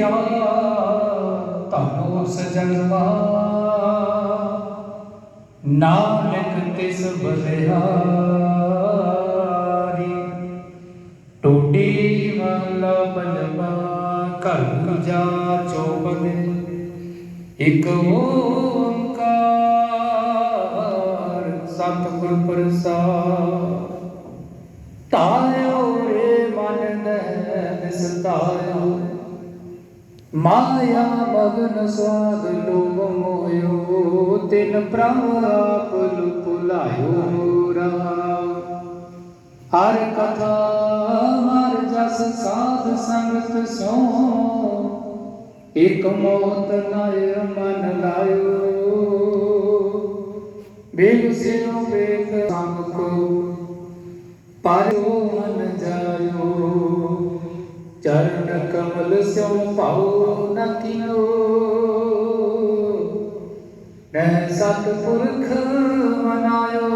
ਲਿਖਿਆ ਤਾਨੋ ਸਜਣਵਾ ਨਾਨਕ ਤਿਸ ਬਲਿਹਾਰੀ, ਟੋਡੀ ਵਾਲਾ ਬਲਵਾ ਘਰ ਜਾ ਚੋਪਦੇ ਇਕ ਓੰਕਾਰ ਸਤਿਗੁਰ ਪ੍ਰਸਾਦ। ਤਾਇਓ ਰੇ ਮਨ ਦੇ ਵਿਸਤਾਇਓ ਮਾਇਆ ਮਗਨ ਸਵਾਦ ਲੋਭ ਮੋਇਓ ਤਿਨ ਪ੍ਰਭ ਆਪ ਭੁਲਾਇਓ ਰਹਾ ਹਰ ਕਥਾ, ਹਰ ਜਸ ਸਾਧ ਸੰਗਤ ਸੋ ਇਕ ਮੋਤ ਨਾਇ ਮਨ ਲਾਇਓ। ਬੇਗ ਸਿਓ ਬੇਗ ਸੰਗ ਕੋ ਕਮਲ ਸਿਉ ਪਾਉ ਨ ਕੀਓ ਨਹਿ ਸਤਿਪੁਰਖ ਮਨਾਇਓ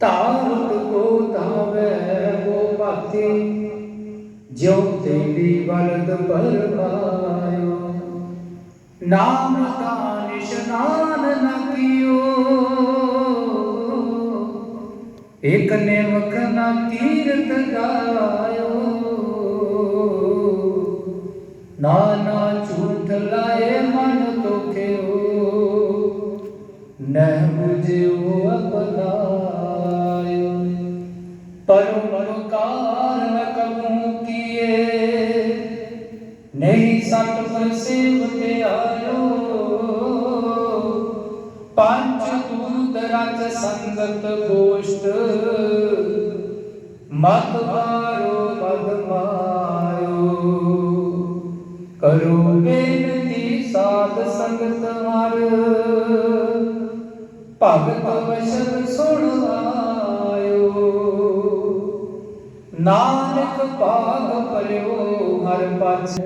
ਤਾਰਤ ਕੋ ਧਾਵੈ ਕੋ ਭਗਤੀ ਜਿਉ ਤੇਰੀ ਬਲਦ ਪਰਮਾਇਓ ਨਾਮ ਦਾ ਨਿਸ਼ਨਾਨ ਨ ਕੀਓ ਇਕ ਨਿਮਕ ਨਾ ਕੀਰਤ ਗਾਇਓ ਨਾਨਾ ਝੂਠ ਲਾਏ ਮਨ ਤੋਖਿਓ ਨਹਿ ਮੁਝਿਓ ਅਪਨਾਇਓ। ਪਰਮ ਨ ਕਬੂ ਕੀਏ। ਨਹੀਂ ਸਤ ਪਰ ਸੇਵਤੇ ਆਇਓ ਪੰਜ ਦੂਤ ਰਚ ਸੰਗਤ ਗੋਸ਼ਟ। ਮਤ ਮਾਰੋ ਮਦ ਕਰੋ ਬੇਨਤੀ ਸਾਧ ਸੰਗਤ ਹਰ। ਭਗਤ ਵਸ਼ਰ ਸੁਣ ਆਇਓ। ਨਾਨਕ ਭਾਗ ਭਰਿਓ ਹਰ ਪਛ।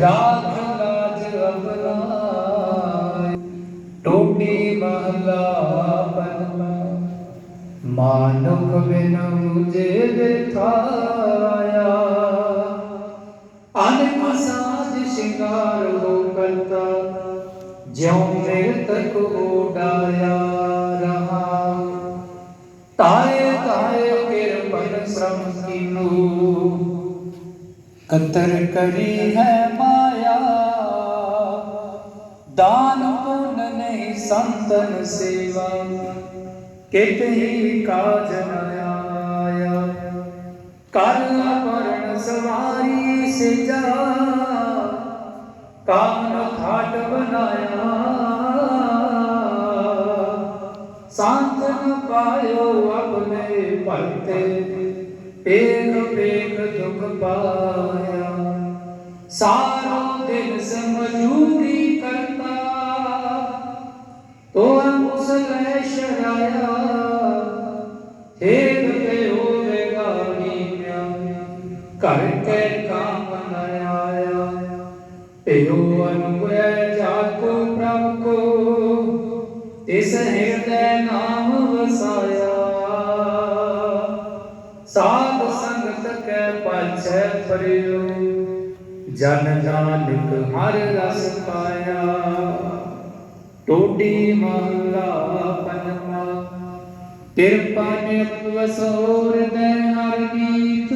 ਰਾਖ ਲਾਜ ਅਪਨਾਇ ਟੋਟੀ ਮਹਲਾ ਪੰਜਵਾ ਮਾਨੁਖ ਬਿਨ ਮੁਝੇ ਬਿਠਾਇਆ ਜਿਉ ਮੇਰੇ ਤਕ ਉਡਾਇਆ ਰਹਾ ਤਾਏ ਤਾਏ ਕਿਰਪਨ ਸ਼ਰਮ ਕੀਨੂ ਕਤਰ ਕਰੀ ਹੈ ਮਾਇਆ ਦਾਨ ਪੁੰਨ ਨਹੀਂ ਸੰਤਨ ਸੇਵਾ ਕਿਤ ਹੀ ਕਾਜ ਨ ਆਇਆ ਕਰ ਪਰਣ ਸਵਾਰੀ ਸਿਜਾ ਕਾਮਨ ਖਾਟ ਬਣਾਇਆ ਸੰਤਨ ਪਾਇਓ ਆਪਣੇ ਭਗਤੇ। ਏਕ ਏਕ ਦੁਖ ਪਾਇਆ। ਸਾਰਾ ਦਿਨ ਸਮਝੂਰੀ ਕਰਤਾ। ਤੋ ਮੁਸਲੇ ਸ਼ਰਾਇਆ। ਹੇਤ ਤੇ ਹੋਵੇਗਾ ਨੀਮਿਆ ਘਰ ਕੇ ਕਾਮ ਨ ਆਇਆ। ਤੇਓ ਅਨੁਗ੍ਰਹਿ ਜਾਕੋ ਪ੍ਰਭ ਸਾਧ ਸੰਗਤ ਕੈ ਪਾਛੈ ਪਰਿਓ, ਜਨ ਨਾਨਕ ਹਰ ਰਸ ਪਾਇਆ। ਟੋਡੀ ਮਹਲਾ ਪੰਜਵਾ, ਕਿਰਪਾ ਨਿਤ ਵਸੋਰ ਦੇ ਹਰ ਗੀਤ।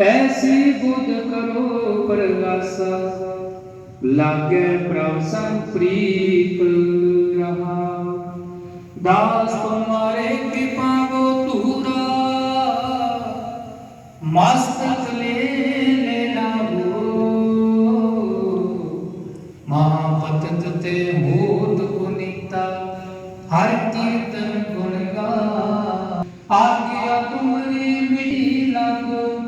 ਐਸੀ ਬੁੱਧ ਕਰੋ ਪ੍ਰਗਾਸਾ, ਲਾਗੇ ਪ੍ਰਭ ਸੰਗ ਪ੍ਰੀਤ ਰਹਾ। ਦਾਸ ਤੁਮਾਰੇ ਮਸਤਕ ਲੈ ਲੈ ਲਾਵੋ। ਮਹਾਪਤਤ ਤੇ ਹੋਤ ਪੁਨੀਤਾ, ਹਰ ਕੀਰਤਨ ਗੁਣ ਗਾ। ਆਗਿਆ ਤੁਮਰੀ ਮਿਲੀ ਲਾਗੋ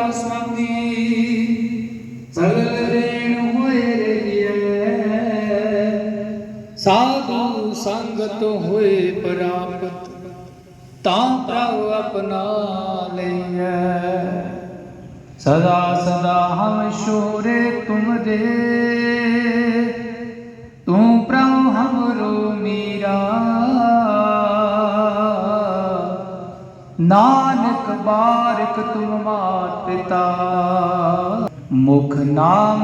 ਨਾਮ ਸੰਬੰਧੀ ਸਰਲ ਰੇਣ ਹੋਏ ਰਹੀਏ ਸਾਧੂ ਸੰਗਤ ਹੋਏ ਪ੍ਰਾਪਤ, ਤਾਂ ਪ੍ਰਭ ਆਪਣਾ ਲਈਐ। ਸਦਾ ਸਦਾ ਹਮ ਸ਼ੋਰੇ ਤੁਮ ਦੇ। ਤੂੰ ਪ੍ਰਭ ਹਮਰੋ ਮੀਰਾ। ਨਾਨ ਬਾਰਿਕ ਤੁਮ ਮਾਤ ਪਿਤਾ ਮੁਖ ਨਾਮ